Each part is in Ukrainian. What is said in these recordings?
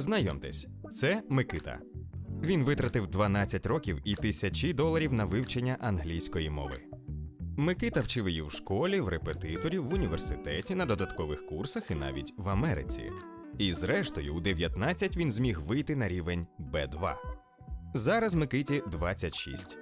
Знайомтесь, це Микита. Він витратив 12 років і тисячі доларів на вивчення англійської мови. Микита вчив її в школі, в репетиторі, в університеті, на додаткових курсах і навіть в Америці. І зрештою, у 19 він зміг вийти на рівень B2. Зараз Микиті 26.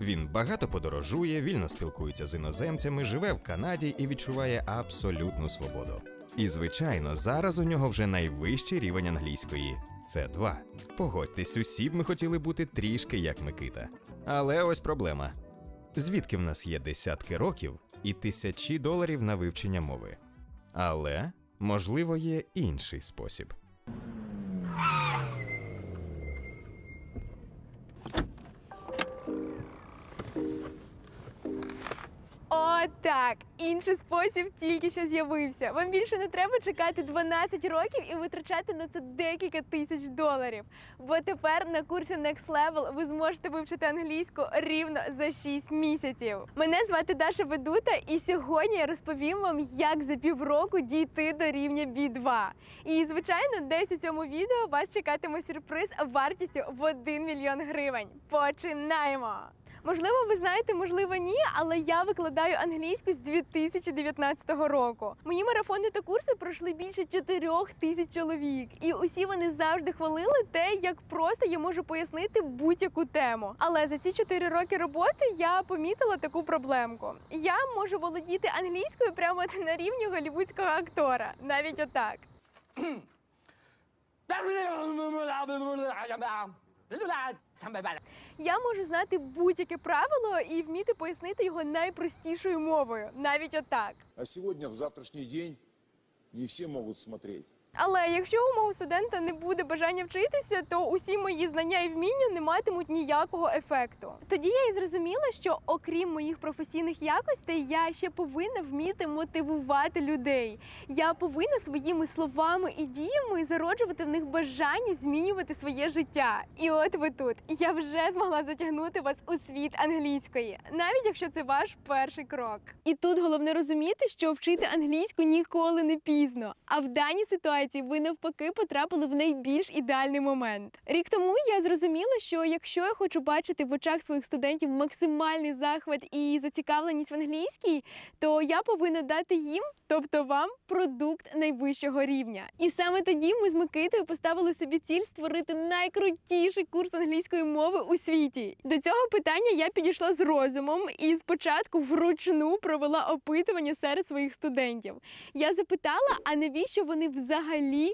Він багато подорожує, вільно спілкується з іноземцями, живе в Канаді і відчуває абсолютну свободу. І, звичайно, зараз у нього вже найвищий рівень англійської це 2 Погодьтесь, усі б ми хотіли бути трішки як Микита. Але ось проблема: звідки в нас є десятки років і тисячі доларів на вивчення мови. Але, можливо, є інший спосіб. О, так! Інший спосіб тільки що з'явився. Вам більше не треба чекати 12 років і витрачати на це декілька тисяч доларів. Бо тепер на курсі Next Level ви зможете вивчити англійську рівно за 6 місяців. Мене звати Даша Ведута, і сьогодні я розповім вам, як за півроку дійти до рівня B2. І звичайно, десь у цьому відео вас чекатиме сюрприз вартістю в 1 мільйон гривень. Починаємо! Можливо, ви знаєте, можливо, ні, але я викладаю англійську з 2019 року. Мої марафони та курси пройшли більше 4 тисяч чоловік, і усі вони завжди хвалили те, як просто я можу пояснити будь-яку тему. Але за ці 4 роки роботи я помітила таку проблемку. Я можу володіти англійською прямо на рівні голівудського актора, навіть отак. Я можу знати будь-яке правило і вміти пояснити його найпростішою мовою, навіть отак. А сьогодні, в завтрашній день, не всі можуть смотреть. Але якщо у мого студента не буде бажання вчитися, то усі мої знання і вміння не матимуть ніякого ефекту. Тоді я і зрозуміла, що окрім моїх професійних якостей, я ще повинна вміти мотивувати людей. Я повинна своїми словами і діями зароджувати в них бажання змінювати своє життя. І от ви тут. Я вже змогла затягнути вас у світ англійської, навіть якщо це ваш перший крок. І тут головне розуміти, що вчити англійську ніколи не пізно. А в даній ситуації ви навпаки потрапили в найбільш ідеальний момент. Рік тому я зрозуміла, що якщо я хочу бачити в очах своїх студентів максимальний захват і зацікавленість в англійській, то я повинна дати їм, тобто вам, продукт найвищого рівня. І саме тоді ми з Микитою поставили собі ціль створити найкрутіший курс англійської мови у світі. До цього питання я підійшла з розумом і спочатку вручну провела опитування серед своїх студентів. Я запитала, а навіщо вони взагалі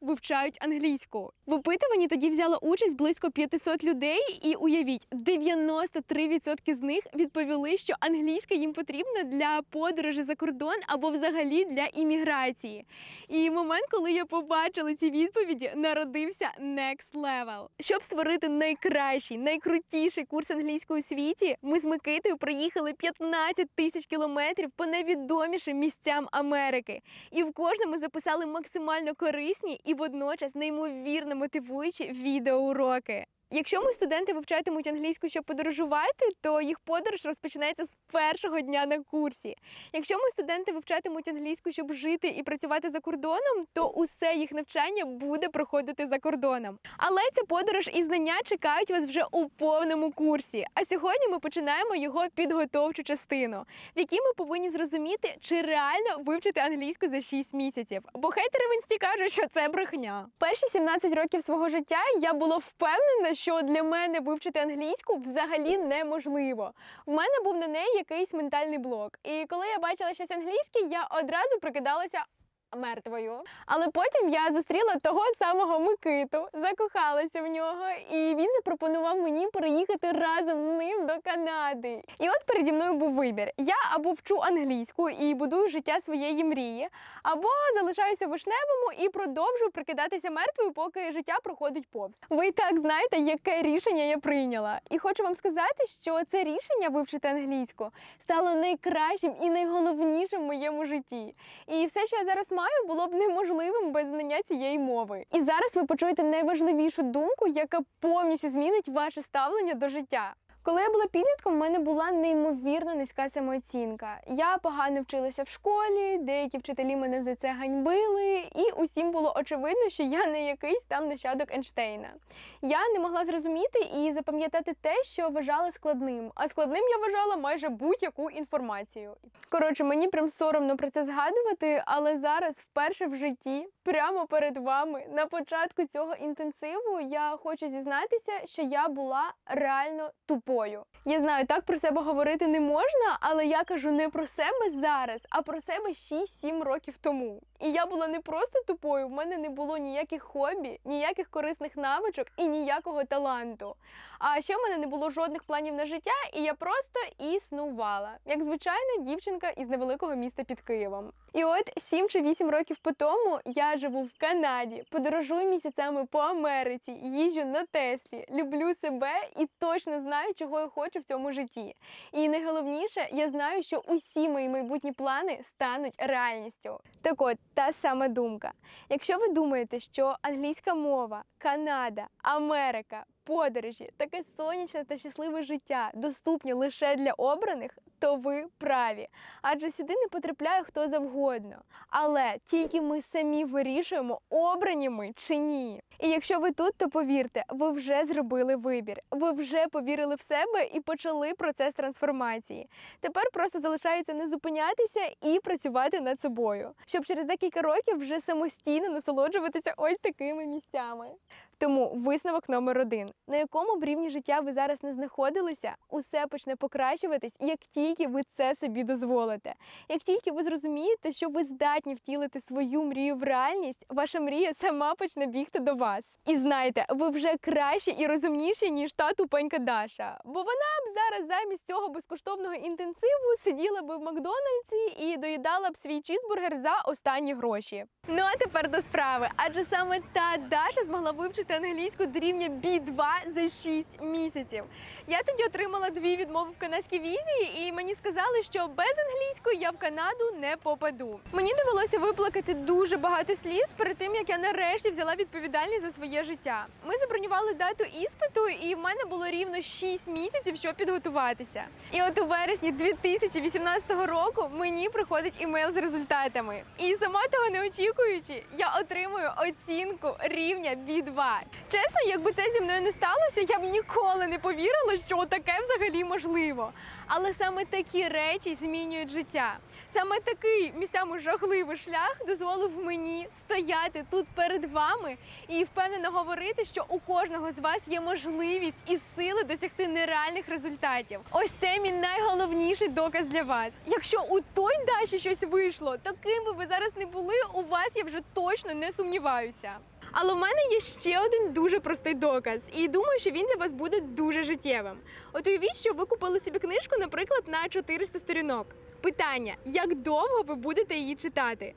вивчають англійську? В опитуванні тоді взяло участь близько 500 людей, і уявіть, 93% з них відповіли, що англійська їм потрібна для подорожі за кордон або взагалі для імміграції. І момент, коли я побачила ці відповіді, народився Next Level. Щоб створити найкращий, найкрутіший курс англійської у світі, ми з Микитою проїхали 15 тисяч кілометрів по найвідомішим місцям Америки. І в кожному записали максимально корисні і водночас неймовірно мотивуючі відеоуроки. Якщо мої студенти вивчатимуть англійську, щоб подорожувати, то їх подорож розпочинається з першого дня на курсі. Якщо мої студенти вивчатимуть англійську, щоб жити і працювати за кордоном, то усе їх навчання буде проходити за кордоном. Але ця подорож і знання чекають вас вже у повному курсі. А сьогодні ми починаємо його підготовчу частину, в якій ми повинні зрозуміти, чи реально вивчити англійську за 6 місяців. Бо хейтери в інсті кажуть, що це брехня. Перші 17 років свого життя я була впевнена, що для мене вивчити англійську взагалі неможливо. В мене був на неї якийсь ментальний блок. І коли я бачила щось англійське, я одразу прикидалася. Мертвою, але потім я зустріла того самого Микиту, закохалася в нього, і він запропонував мені переїхати разом з ним до Канади. І от переді мною був вибір: я або вчу англійську і будую життя своєї мрії, або залишаюся вишневому і продовжую прикидатися мертвою, поки життя проходить повз. Ви і так знаєте, яке рішення я прийняла. І хочу вам сказати, що це рішення вивчити англійську стало найкращим і найголовнішим в моєму житті. І все, що я зараз маю, було б неможливим без знання цієї мови. І зараз ви почуєте найважливішу думку, яка повністю змінить ваше ставлення до життя. Коли я була підлітком, в мене була неймовірно низька самооцінка. Я погано вчилася в школі, деякі вчителі мене за це ганьбили, і усім було очевидно, що я не якийсь там нащадок Ейнштейна. Я не могла зрозуміти і запам'ятати те, що вважала складним. А складним я вважала майже будь-яку інформацію. Коротше, мені прям соромно про це згадувати, але зараз вперше в житті, прямо перед вами, на початку цього інтенсиву, я хочу зізнатися, що я була реально тупою. Я знаю, так про себе говорити не можна, але я кажу не про себе зараз, а про себе 6-7 років тому. І я була не просто тупою, в мене не було ніяких хобі, ніяких корисних навичок і ніякого таланту. А ще в мене не було жодних планів на життя, і я просто існувала, як звичайна дівчинка із невеликого міста під Києвом. І от 7 чи 8 років по тому я живу в Канаді, подорожую місяцями по Америці, їжджу на Теслі, люблю себе і точно знаю, чого я хочу в цьому житті. І найголовніше, я знаю, що усі мої майбутні плани стануть реальністю. Так от, та сама думка. Якщо ви думаєте, що англійська мова, Канада, Америка, подорожі, таке сонячне та щасливе життя доступні лише для обраних, то ви праві. Адже сюди не потрапляє хто завгодно. Але тільки ми самі вирішуємо, обрані ми чи ні. І якщо ви тут, то повірте, ви вже зробили вибір, ви вже повірили в себе і почали процес трансформації. Тепер просто залишається не зупинятися і працювати над собою, щоб через декілька років вже самостійно насолоджуватися ось такими місцями. Тому висновок номер один: на якому б рівні життя ви зараз не знаходилися, усе почне покращуватись, як тільки ви це собі дозволите. Як тільки ви зрозумієте, що ви здатні втілити свою мрію в реальність, ваша мрія сама почне бігти до вас. І знайте, ви вже кращі і розумніші, ніж та тупенька Даша. Бо вона б зараз замість цього безкоштовного інтенсиву сиділа б в Макдональдсі і доїдала б свій чізбургер за останні гроші. Ну а тепер до справи. Адже саме та Даша змогла вивчити англійську до рівня B2 за 6 місяців. Я тоді отримала дві відмови в канадській візі, і мені сказали, що без англійської я в Канаду не попаду. Мені довелося виплакати дуже багато сліз перед тим, як я нарешті взяла відповідальність за своє життя. Ми забронювали дату іспиту, і в мене було рівно 6 місяців, щоб підготуватися. І от у вересні 2018 року мені приходить імейл з результатами. І сама того не очікуючи, я отримую оцінку рівня B2. Чесно, якби це зі мною не сталося, я б ніколи не повірила, що таке взагалі можливо. Але саме такі речі змінюють життя. Саме такий місцями жахливий шлях дозволив мені стояти тут перед вами і впевнено говорити, що у кожного з вас є можливість і сили досягти нереальних результатів. Ось це мій найголовніший доказ для вас. Якщо у той Даші щось вийшло, то ким би ви зараз не були, у вас я вже точно не сумніваюся. Але в мене є ще один дуже простий доказ, і думаю, що він для вас буде дуже життєвим. От уявіть, що ви купили собі книжку, наприклад, на 400 сторінок. Питання: як довго ви будете її читати?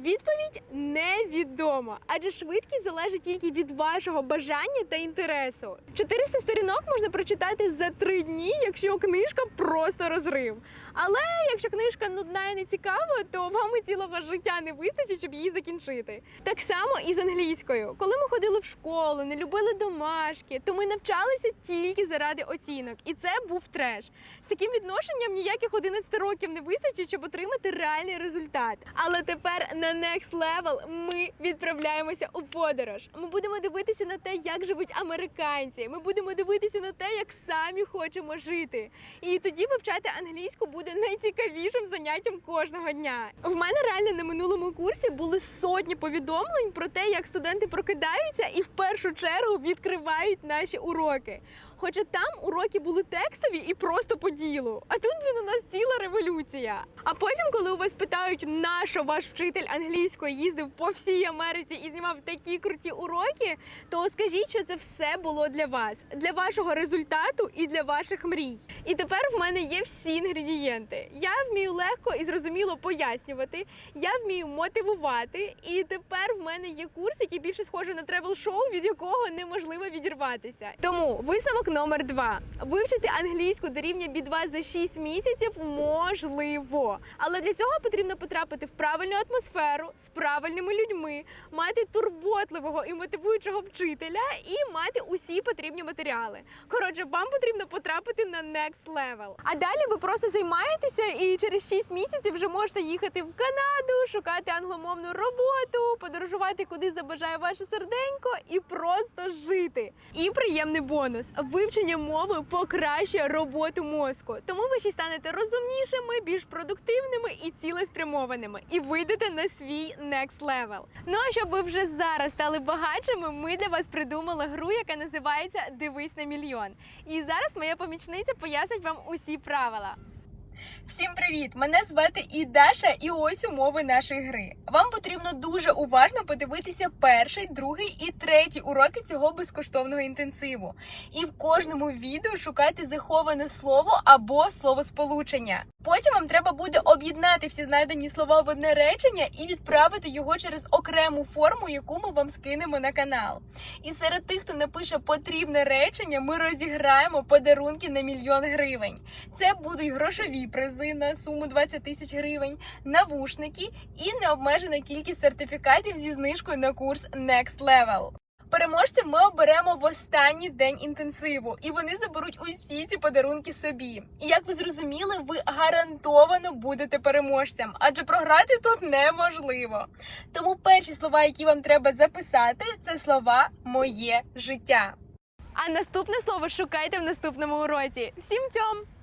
Відповідь невідома, адже швидкість залежить тільки від вашого бажання та інтересу. 400 сторінок можна прочитати за три дні, якщо книжка просто розрив. Але якщо книжка нудна і не цікава, то вам і цілого життя не вистачить, щоб її закінчити. Так само і з англійською. Коли ми ходили в школу, не любили домашки, то ми навчалися тільки заради оцінок, і це був треш. З таким відношенням ніяких 11 років не вистачить, щоб отримати реальний результат. Але тепер на next level ми відправляємося у подорож. Ми будемо дивитися на те, як живуть американці. Ми будемо дивитися на те, як самі хочемо жити. І тоді вивчати англійську буде найцікавішим заняттям кожного дня. В мене реально на минулому курсі були сотні повідомлень про те, як студенти прокидаються і в першу чергу відкривають наші уроки. Хоча там уроки були текстові і просто по ділу. А тут блін, у нас ціла революція. А потім, коли у вас питають, на що ваш вчитель англійської їздив по всій Америці і знімав такі круті уроки, то скажіть, що це все було для вас, для вашого результату і для ваших мрій. І тепер в мене є всі інгредієнти. Я вмію легко і зрозуміло пояснювати, я вмію мотивувати, і тепер в мене є курс, який більше схожий на тревел-шоу, від якого неможливо відірватися. Тому висновок номер два: вивчити англійську до рівня B2 за 6 місяців можливо. Але для цього потрібно потрапити в правильну атмосферу з правильними людьми, мати турботливого і мотивуючого вчителя і мати усі потрібні матеріали. Коротше, вам потрібно потрапити на next level. А далі ви просто займаєтеся і через 6 місяців вже можете їхати в Канаду, шукати англомовну роботу, подорожувати куди забажає ваше серденько і просто жити. І приємний бонус: вивчення мови покращує роботу мозку. Тому ви ще станете розумнішими, більш продуктивними і цілеспрямованими, і вийдете на свій next level. Ну а щоб ви вже зараз стали багатшими, ми для вас придумали гру, яка називається Дивись на мільйон. І зараз моя помічниця пояснить вам усі правила. Всім привіт! Мене звати і Даша, і ось умови нашої гри. Вам потрібно дуже уважно подивитися перший, другий і третій уроки цього безкоштовного інтенсиву. І в кожному відео шукайте заховане слово або словосполучення. Потім вам треба буде об'єднати всі знайдені слова в одне речення і відправити його через окрему форму, яку ми вам скинемо на канал. І серед тих, хто напише потрібне речення, ми розіграємо подарунки на мільйон гривень. Це будуть грошові призи на суму 20 тисяч гривень, навушники і необмежена кількість сертифікатів зі знижкою на курс Next Level. Переможців ми оберемо в останній день інтенсиву, і вони заберуть усі ці подарунки собі. І як ви зрозуміли, ви гарантовано будете переможцем, адже програти тут неможливо. Тому перші слова, які вам треба записати, це слова моє життя. А наступне слово шукайте в наступному уроці. Всім цьом!